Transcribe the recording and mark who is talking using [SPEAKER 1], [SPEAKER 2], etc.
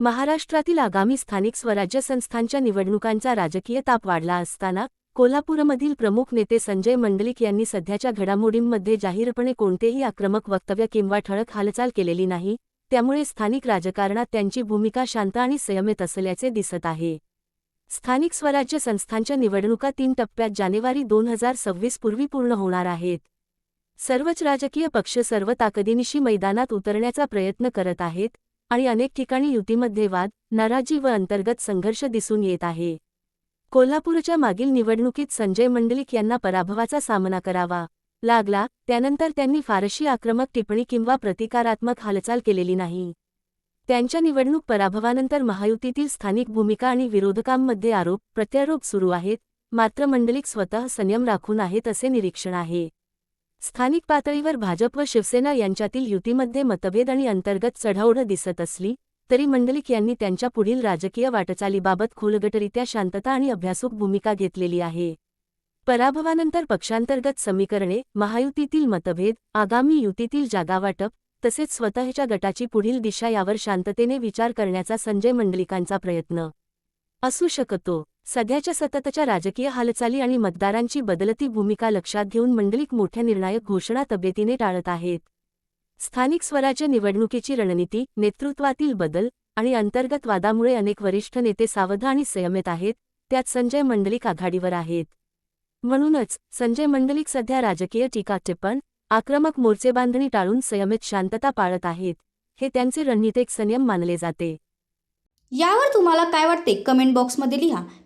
[SPEAKER 1] महाराष्ट्रातील आगामी स्थानिक स्वराज्य संस्थांच्या निवडणुकांचा राजकीय ताप वाढला असताना कोल्हापूरमधील प्रमुख नेते संजय मंडलिक यांनी सध्याच्या घडामोडींमध्ये जाहीरपणे कोणतेही आक्रमक वक्तव्य किंवा ठळक हालचाल केलेली नाही त्यामुळे स्थानिक राजकारणात त्यांची भूमिका शांत आणि संयमित असल्याचे दिसत आहे. स्थानिक स्वराज्य संस्थांच्या निवडणुका तीन टप्प्यात जानेवारी दोन हजार सव्वीस पूर्वी पूर्ण होणार आहेत. सर्वच राजकीय पक्ष सर्व ताकदीनिशी मैदानात उतरण्याचा प्रयत्न करत आहेत आणि अनेक ठिकाणी युतीमध्ये वाद नाराजी व अंतर्गत संघर्ष दिसून येत आहे. कोल्हापूरच्या मागील निवडणुकीत संजय मंडलिक यांना पराभवाचा सामना करावा लागला त्यानंतर त्यांनी फारशी आक्रमक टिप्पणी किंवा प्रतिकारात्मक हालचाल केलेली नाही. त्यांच्या निवडणूक पराभवानंतर महायुतीतील स्थानिक भूमिका आणि विरोधकांमध्ये आरोप प्रत्यारोप सुरू आहेत मात्र मंडलिक स्वतः संयम राखून आहेत असे निरीक्षण आहे. स्थानिक पातळीवर भाजप व शिवसेना यांच्यातील युतीमध्ये मतभेद आणि अंतर्गत चढाओढ दिसत असली तरी मंडलिक यांनी त्यांच्या पुढील राजकीय वाटचालीबाबत खोलगटरित्या शांतता आणि अभ्यासूक भूमिका घेतलेली आहे. पराभवानंतर पक्षांतर्गत समीकरणे महायुतीतील मतभेद आगामी युतीतील जागावाटप तसेच स्वतःच्या गटाची पुढील दिशा यावर शांततेने विचार करण्याचा संजय मंडलिकांचा प्रयत्न असू शकतो. सध्याच्या सततच्या राजकीय हालचाली आणि मतदारांची बदलती भूमिका लक्षात घेऊन मंडलिक मोठ्या निर्णायक घोषणा तब्येतीने टाळत आहेत. स्थानिक स्वराज्य निवडणुकीची रणनीती नेतृत्वातील बदल आणि अंतर्गत वादामुळे अनेक वरिष्ठ नेते सावध आणि संयमित आहेत त्यात संजय मंडलिक आघाडीवर आहेत. म्हणूनच संजय मंडलिक सध्या राजकीय टीका टिप्पण आक्रमक मोर्चेबांधणी टाळून संयमित शांतता पाळत आहेत हे त्यांचे रणनीतिक संयम मानले जाते.
[SPEAKER 2] यावर तुम्हाला काय वाटते? कमेंट बॉक्समध्ये लिहा.